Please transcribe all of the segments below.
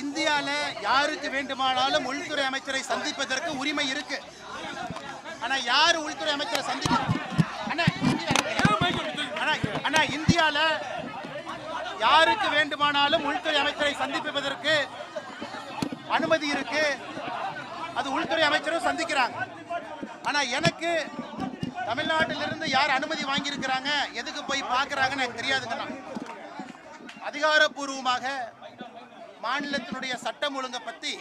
இந்தியாவில் யாருக்கு வேண்டுமானாலும் உள்துறை அமைச்சரை சந்திப்பதற்கு உரிமை இருக்கு. ஆனால் யார் உள்துறை அமைச்சரை சந்திக்க அண்ணா, அண்ணா, அண்ணா யாருக்கு வேண்டுமானாலும் உள்துறை அமைச்சரை சந்திப்பதற்கு அனுமதி இருக்கு. அது உள்துறை அமைச்சரும் சந்திக்கிறாங்க. ஆனால் எனக்கு தமிழ்நாட்டிலிருந்து யார் அனுமதி வாங்கியிருக்கிறாங்க எதுக்கு போய் பார்க்குறாங்கன்னு எனக்கு தெரியாதுங்கண்ணா அதிகாரப்பூர்வமாக மாநிலத்தினுடைய சட்டம் ஒழுங்கை பற்றி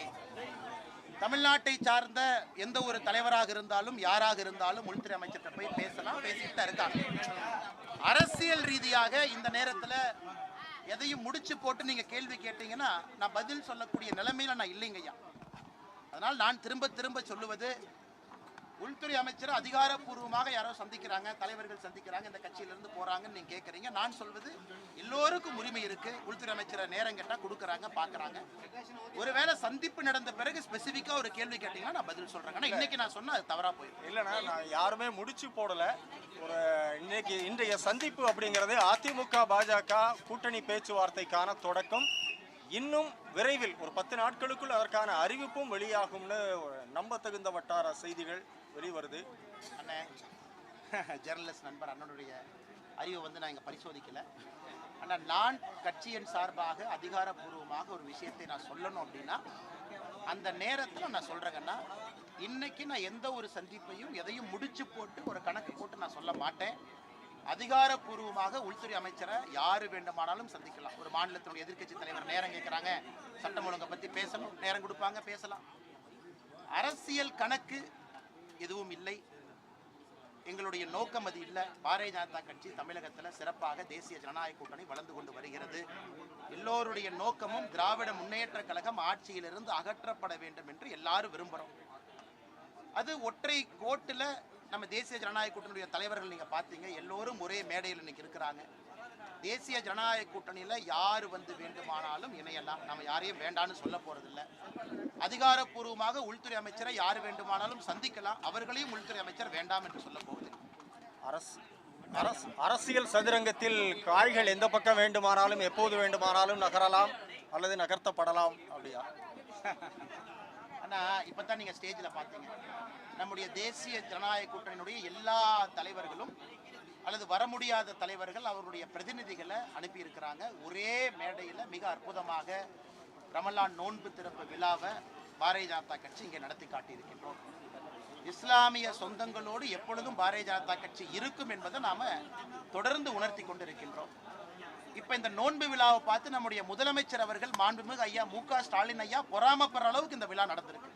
தமிழ்நாட்டை சார்ந்த எந்த ஒரு தலைவராக இருந்தாலும் யாராக இருந்தாலும் உள்துறை அமைச்சர்கிட்ட போய் பேசலாம். பேசிட்டு தான் இருக்காங்க. அரசியல் ரீதியாக இந்த நேரத்தில் எதையும் முடிச்சு போட்டு நீங்கள் கேள்வி கேட்டீங்கன்னா நான் பதில் சொல்லக்கூடிய நிலைமையில நான் இல்லைங்கய்யா. அதனால் நான் திரும்ப திரும்ப சொல்லுவது உள்துறை அமைச்சர் அதிகாரப்பூர்வமாக யாரோ சந்திக்கிறாங்க தலைவர்கள் சந்திக்கிறாங்க இந்த கட்சியிலிருந்து போறாங்கன்னு நீங்க கேட்குறீங்க நான் சொல்வது எல்லோருக்கும் உரிமை இருக்கு. உள்துறை அமைச்சரை நேரம் கேட்டால் கொடுக்குறாங்க பார்க்கறாங்க ஒருவேளை சந்திப்பு நடந்த பிறகு ஸ்பெசிஃபிக்கா ஒரு கேள்வி கேட்டீங்கன்னா நான் பதில் சொல்றேன். ஆனால் இன்னைக்கு நான் சொன்னா அது தவறா போயிடும். இல்லைண்ணா நான் யாருமே முடிச்சு போடல. ஒரு இன்னைக்கு இன்றைய சந்திப்பு அப்படிங்கிறது அதிமுக பாஜக கூட்டணி பேச்சுவார்த்தைக்கான தொடக்கம். இன்னும் விரைவில் ஒரு பத்து நாட்களுக்குள் அதற்கான அறிவிப்பும் வெளியாகும்னு நம்பத்தகுந்த வட்டார செய்திகள் வெளிவருது. அண்ணே ஜெர்னலிஸ்ட் நண்பர் அண்ணனுடைய அறிவை வந்து நான் இங்கே பரிசோதிக்கலை. ஆனால் நான் கட்சியின் சார்பாக அதிகாரப்பூர்வமாக ஒரு விஷயத்தை நான் சொல்லணும் அப்படின்னா அந்த நேரத்தில் நான் சொல்கிறேங்கன்னா இன்றைக்கி நான் எந்த ஒரு சந்திப்பையும் எதையும் முடிச்சு போட்டு ஒரு கணக்கு போட்டு நான் சொல்ல மாட்டேன். அதிகாரப்பூர்வமாக உள்துறை அமைச்சரை யார் வேண்டுமானாலும் சந்திக்கலாம். ஒரு மாநிலத்தினுடைய எதிர்க்கட்சி தலைவர் நேரம் கேட்குறாங்க சட்டம் ஒழுங்கை பற்றி பேசணும். நேரம் கொடுப்பாங்க பேசலாம். அரசியல் கணக்கு எதுவும் இல்லை. எங்களுடைய நோக்கம் அது இல்லை. பாரதிய ஜனதா கட்சி தமிழகத்தில் சிறப்பாக தேசிய ஜனநாயக கூட்டணி வளர்ந்து கொண்டு வருகிறது. எல்லோருடைய நோக்கமும் திராவிட முன்னேற்ற கழகம் ஆட்சியிலிருந்து அகற்றப்பட வேண்டும் என்று எல்லாரும் விரும்புகிறோம் அது ஒற்றை கோட்டில் நம்ம தேசிய ஜனநாயக கூட்டணியுடைய தலைவர்கள் நீங்கள் பார்த்தீங்க எல்லோரும் ஒரே மேடையில் இன்னைக்கு இருக்கிறாங்க. தேசிய ஜனநாயக கூட்டணியில் யார் வந்து வேண்டுமானாலும் இணையலாம். நம்ம யாரையும் வேண்டான்னு சொல்ல போறதில்ல. அதிகாரப்பூர்வமாக உள்துறை அமைச்சரை யார் வேண்டுமானாலும் சந்திக்கலாம். அவர்களையும் உள்துறை அமைச்சர் வேண்டாம் என்று சொல்ல போவது அரசு அரசு அரசியல் சதுரங்கத்தில் காய்கள் எந்த பக்கம் வேண்டுமானாலும் எப்போது வேண்டுமானாலும் நகரலாம் அல்லது நகர்த்தப்படலாம் அப்படியா? ஆனா இப்பதான் நீங்க ஸ்டேஜ்ல பாத்தீங்க நம்முடைய தேசிய ஜனநாயக கூட்டணியினுடைய எல்லா தலைவர்களும் அல்லது வர முடியாத தலைவர்கள் அவருடைய பிரதிநிதிகளை அனுப்பியிருக்கிறாங்க. ஒரே மேடையில் மிக அற்புதமாக ரமலான் நோன்பு திறப்பு விழாவை பாரதிய ஜனதா கட்சி இங்கே நடத்தி காட்டியிருக்கின்றோம். இஸ்லாமிய சொந்தங்களோடு எப்பொழுதும் பாரதிய ஜனதா கட்சி இருக்கும் என்பதை நாம் தொடர்ந்து உணர்த்தி கொண்டிருக்கின்றோம். இப்போ இந்த நோன்பு விழாவை பார்த்து நம்முடைய முதலமைச்சர் அவர்கள் மாண்புமிகு ஐயா மு க ஸ்டாலின் ஐயா பொறாமப்படுற அளவுக்கு இந்த விழா நடந்திருக்கு.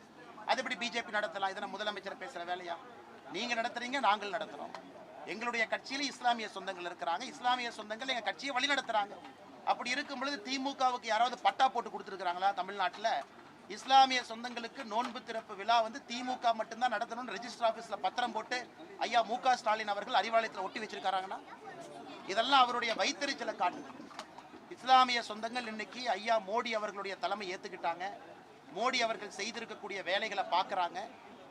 அது எப்படி பிஜேபி நடத்தலாம்? இதனை முதலமைச்சர் பேசுகிற வேலையா? நீங்கள் நடத்துறீங்க நாங்கள் நடத்துகிறோம் எங்களுடைய கட்சியில இஸ்லாமிய சொந்தங்கள் இருக்கிறாங்க. இஸ்லாமிய சொந்தங்கள் எங்கள் கட்சியை வழிநடத்துறாங்க. அப்படி இருக்கும் பொழுது திமுகவுக்கு யாராவது பட்டா போட்டு கொடுத்துருக்காங்களா தமிழ்நாட்டில்? இஸ்லாமிய சொந்தங்களுக்கு நோன்பு திறப்பு விழா வந்து திமுக மட்டும்தான் நடத்தணும்னு ரெஜிஸ்டர் ஆஃபீஸில் பத்திரம் போட்டு ஐயா மு ஸ்டாலின் அவர்கள் அறிவாலயத்தில் ஒட்டி வச்சிருக்காங்கன்னா இதெல்லாம் அவருடைய வைத்தறிச்சலை காட்டுது இஸ்லாமிய சொந்தங்கள் இன்னைக்கு ஐயா மோடி அவர்களுடைய தலைமை ஏற்றுக்கிட்டாங்க மோடி அவர்கள் செய்திருக்கக்கூடிய வேலைகளை பார்க்குறாங்க.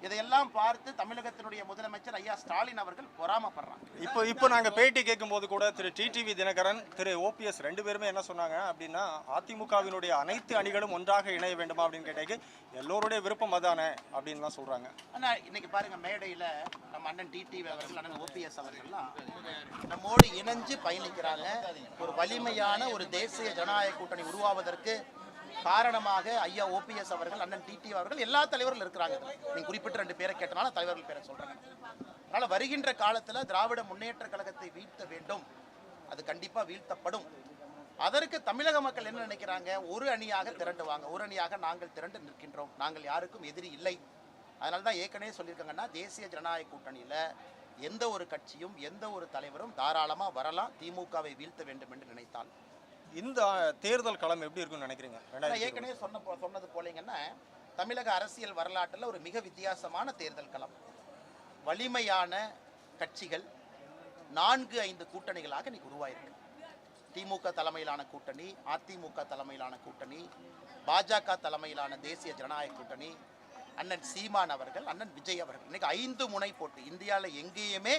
இதையெல்லாம் பார்த்து தமிழகத்தினுடைய முதலமைச்சர் ஐயா ஸ்டாலின் அவர்கள் பொறாமப்படுறாங்க. இப்போ இப்போ நாங்கள் பேட்டி கேட்கும்போது கூட திரு டிடிவி தினகரன் திரு ஓபிஎஸ் ரெண்டு பேருமே என்ன சொன்னாங்க அப்படின்னா அதிமுகவினுடைய அனைத்து அணிகளும் ஒன்றாக இணைய வேண்டுமா அப்படின்னு கேட்டேக்கு எல்லோருடைய விருப்பம் அதானே அப்படின்னு தான் சொல்கிறாங்க ஆனா இன்னைக்கு பாருங்க மேடையில நம்ம அண்ணன் டிடிவி அவர்கள் அண்ணன் ஓபிஎஸ் அவர்கள்லாம் நம்மோடு இணைஞ்சு பயணிக்கிறாங்க. ஒரு வலிமையான ஒரு தேசிய ஜனநாயக கூட்டணி உருவாவதற்கு காரணமாக ஐயா ஓபிஎஸ் அவர்கள் அண்ணன் டிடி அவர்கள் எல்லா தலைவர்களும் இருக்கிறாங்க நீங்கள் குறிப்பிட்ட ரெண்டு பேரை கேட்டனால தலைவர்கள் பேரை சொல்றாங்க அதனால வருகின்ற காலத்துல திராவிட முன்னேற்ற கழகத்தை வீழ்த்த வேண்டும். அது கண்டிப்பா வீழ்த்தப்படும். அதற்கு தமிழக மக்கள் என்ன நினைக்கிறாங்க? ஒரு அணியாக திரண்டுவாங்க. ஒரு அணியாக நாங்கள் திரண்டு நிற்கின்றோம். நாங்கள் யாருக்கும் எதிரி இல்லை. அதனால தான் ஏற்கனவே சொல்லியிருக்காங்கன்னா தேசிய ஜனநாயக கூட்டணியில எந்த ஒரு கட்சியும் எந்த ஒரு தலைவரும் தாராளமா வரலாம். திமுகவை வீழ்த்த வேண்டும் என்று நினைத்தால். இந்த தேர்தல் களம் எப்படி இருக்கும்னு நினைக்கிறீங்க? ஏற்கனவே சொன்ன சொன்னது போலீங்கன்னா தமிழக அரசியல் வரலாற்றில் ஒரு மிக வித்தியாசமான தேர்தல் களம். வலிமையான கட்சிகள் நான்கு ஐந்து கூட்டணிகளாக இன்னைக்கு உருவாயிருக்கு. திமுக தலைமையிலான கூட்டணி அதிமுக தலைமையிலான கூட்டணி பாஜக தலைமையிலான தேசிய ஜனநாயக கூட்டணி அண்ணன் சீமான் அவர்கள் அண்ணன் விஜய் அவர்கள். இன்னைக்கு ஐந்து முனை போட்டி இந்தியாவில் எங்கேயுமே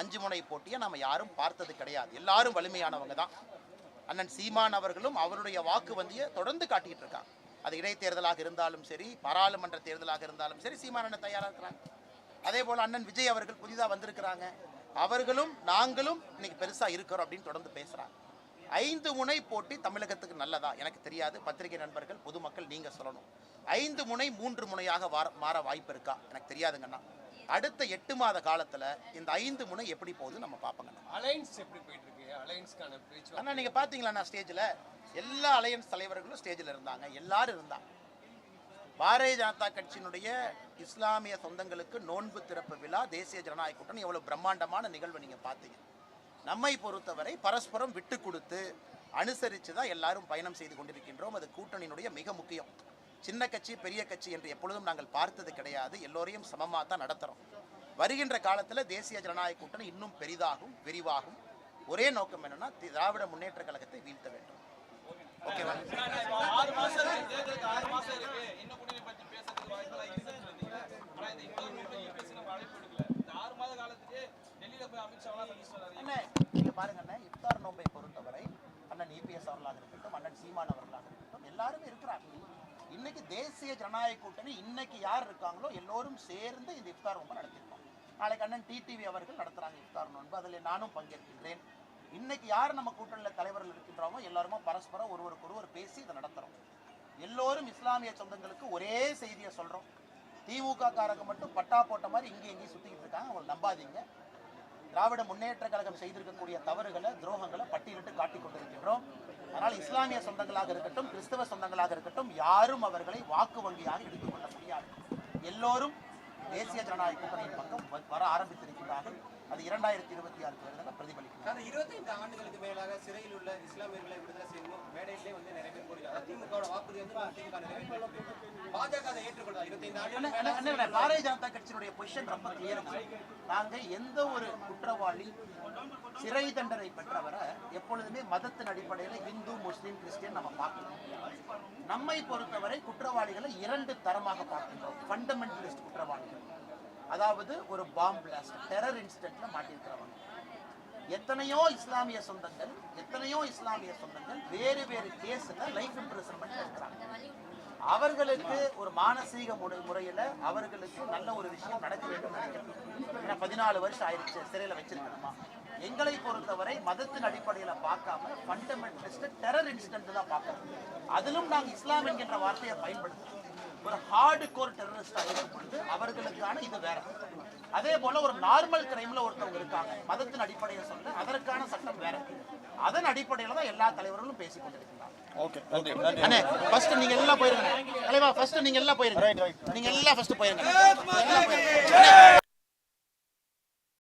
அஞ்சு முனை போட்டியை நம்ம யாரும் பார்த்தது கிடையாது. எல்லாரும் வலிமையானவங்க தான். அண்ணன் சீமான் அவர்களும் அவருடைய வாக்கு வந்தியை தொடர்ந்து காட்டிட்டு இருக்காங்க. அது இடைத்தேர்தலாக இருந்தாலும் சரி பாராளுமன்ற தேர்தலாக இருந்தாலும் சரி சீமான் அண்ணன் தயாராக இருக்கிறாங்க. அதே போல் அண்ணன் விஜய் அவர்கள் புதிதாக வந்திருக்கிறாங்க. அவர்களும் நாங்களும் இன்னைக்கு பெருசாக இருக்கிறோம் அப்படின்னு தொடர்ந்து பேசுகிறாங்க ஐந்து முனை போட்டி தமிழகத்துக்கு நல்லதா? எனக்கு தெரியாது. பத்திரிகை நண்பர்கள் பொதுமக்கள் நீங்க சொல்லணும். ஐந்து முனை மூன்று முனையாக மாற வாய்ப்பு இருக்கா? எனக்கு தெரியாதுங்கண்ணா. அடுத்த எட்டு மாத காலத்துல இந்த ஐந்து முனை எப்படி போகுது நம்ம பார்ப்போங்கண்ணா அலைன்ஸ் எப்படி போயிட்டு இருக்கு அலைன்ஸ்க்கான பேச்சுவார்த்தை அண்ணா நீங்க பாத்தீங்களா ஸ்டேஜ்ல? எல்லா அலையன்ஸ் தலைவர்களும் ஸ்டேஜில் இருந்தாங்க. எல்லாரும் இருந்தாங்க. பாரதிய ஜனதா கட்சியினுடைய இஸ்லாமிய சொந்தங்களுக்கு நோன்பு திறப்பு விழா தேசிய ஜனநாயக கூட்டணி எவ்வளவு பிரம்மாண்டமான நிகழ்வை நீங்க பார்த்தீங்க. நம்மை பொறுத்தவரை பரஸ்பரம் விட்டு கொடுத்து அனுசரித்து தான் எல்லாரும் பயணம் செய்து கொண்டிருக்கின்றோம். அது கூட்டணியினுடைய மிக முக்கியம். சின்ன கட்சி பெரிய கட்சி என்று எப்பொழுதும் நாங்கள் பார்த்தது கிடையாது. எல்லோரையும் சமமாக தான் நடத்துகிறோம் வருகின்ற காலத்தில் தேசிய ஜனநாயக கூட்டணி இன்னும் பெரிதாகும் விரிவாகும். ஒரே நோக்கம் என்னன்னா திராவிட முன்னேற்ற கழகத்தை வீழ்த்த வேண்டும். ஓகேவா? ஆறு மாசம் ஆறு இந்த பாருங்க பொறுத்தவரை அண்ணன் இபிஎஸ் அவர்களாக இருக்கட்டும் அண்ணன் சீமான் அவர்களாக இருக்கட்டும் எல்லாருமே இருக்கிறாங்க. இன்னைக்கு தேசிய ஜனநாயக கூட்டணி இன்னைக்கு யார் இருக்காங்களோ எல்லோரும் சேர்ந்து இந்த இஃப்தார் ரொம்ப நடத்திருக்கோம் நாளைக்கு அண்ணன் டிடிவி அவர்கள் நடத்துறாங்க இஃப்தார் நோன்பு அதில் நானும் பங்கேற்கின்றேன். இன்னைக்கு யார் நம்ம கூட்டணியில் தலைவர்கள் இருக்கின்றாமோ எல்லாருமே பரஸ்பரம் ஒருவருக்கு ஒருவர் பேசி இதை நடத்துகிறோம் எல்லோரும் இஸ்லாமிய சொந்தங்களுக்கு ஒரே செய்தியை சொல்கிறோம் திமுக காரங்க மட்டும் பட்டா போட்ட மாதிரி இங்கே எங்கேயும் சுற்றிக்கிட்டு இருக்காங்க. அவங்களை நம்பாதீங்க. திராவிட முன்னேற்ற கழகம் செய்திருக்கக்கூடிய தவறுகளை துரோகங்களை பட்டியலிட்டு காட்டிக் கொண்டிருக்கின்றோம் அதனால் இஸ்லாமிய சொந்தங்களாக இருக்கட்டும் கிறிஸ்தவ சொந்தங்களாக இருக்கட்டும் யாரும் அவர்களை வாக்கு வங்கியாக எடுத்துக்கொள்ள முடியாது. எல்லோரும் தேசிய ஜனநாயக கூட்டணியின் பக்கம் வர ஆரம்பித்திருக்கிறார்கள் அது இரண்டாயிரத்தி இருபத்தி ஆறு தேர்தலில் பிரதிபலிக்கும் இருபத்தைந்து ஆண்டுகளுக்கு மேலாக சிறையில் உள்ள இஸ்லாமியர்களை விடுதலை செய்யணும் மேடையிலே வந்து நிறைய பேர் கூறுகிறார் திமுகவோட வாக்குறுதி வந்து திமுக பாஜக அதை ஏற்றுக்கொள்ளாது இருபத்தைந்து அண்ணே, பாரதிய ஜனதா கட்சியினுடைய பொசிஷன் ரொம்ப கிளியர் நாங்க எந்த ஒரு குற்றவாளி சிறை தண்டனை பெற்றவரை எப்பொழுதுமே மதத்தின் அடிப்படையில் இந்து முஸ்லீம் கிறிஸ்டியன் நம்ம பார்க்கணும். நம்மை பொறுத்தவரை குற்றவாளிகளை இரண்டு தரமாக பார்க்கின்றோம். ஃபண்டமெண்டலிஸ்ட் குற்றவாளிகள். அதாவது ஒரு பாம்பு பிளாஸ்ட் டெரர் இன்சிடென்ட்ல மாட்டியிருக்கிறவங்க. எத்தனையோ இஸ்லாமிய சொந்தங்கள் எத்தனையோ இஸ்லாமிய சொந்தங்கள் வேறு வேறு கேஸ்ல லைஃப் இம்ப்ரிசன்மெண்ட் இருக்கிறாங்க. அவர்களுக்கு ஒரு மானசீக முறை முறையில அவர்களுக்கு நல்ல ஒரு விஷயம் நடக்க வேண்டும் ஏன்னா பதினாலு வருஷம் ஆயிடுச்சு சிறையில வச்சிருக்கணுமா? எங்களை பொறுத்தவரை மதத்தின் அடிப்படையில பார்க்காம ஃபண்டமெண்டலிஸ்ட் டெரர் இன்சிடென்ட் தான் பார்க்கறோம் அதிலும் நாங்கள் இஸ்லாம் என்கின்ற வார்த்தையை பயன்படுத்துறோம். ஒரு ஹார்டு கோர் இருக்கும் பொழுது அவர்களுக்கான இது வேற. அதே போல ஒரு நார்மல் கிரைம்ல ஒருத்தவங்க இருக்காங்க. மதத்தின் அடிப்படையை சொல்ல அதற்கான சட்டம் வேற. அதன் அடிப்படையில தான் எல்லா தலைவர்களும் பேசிக் கொண்டிருக்கிறாங்க ஓகே அண்ணே ஃபர்ஸ்ட் நீங்க எல்லாம் போயிருங்க. தலைவா ஃபர்ஸ்ட் நீங்க எல்லாம் போயிருங்க. நீங்க எல்லாம் ஃபர்ஸ்ட் போயிருங்க.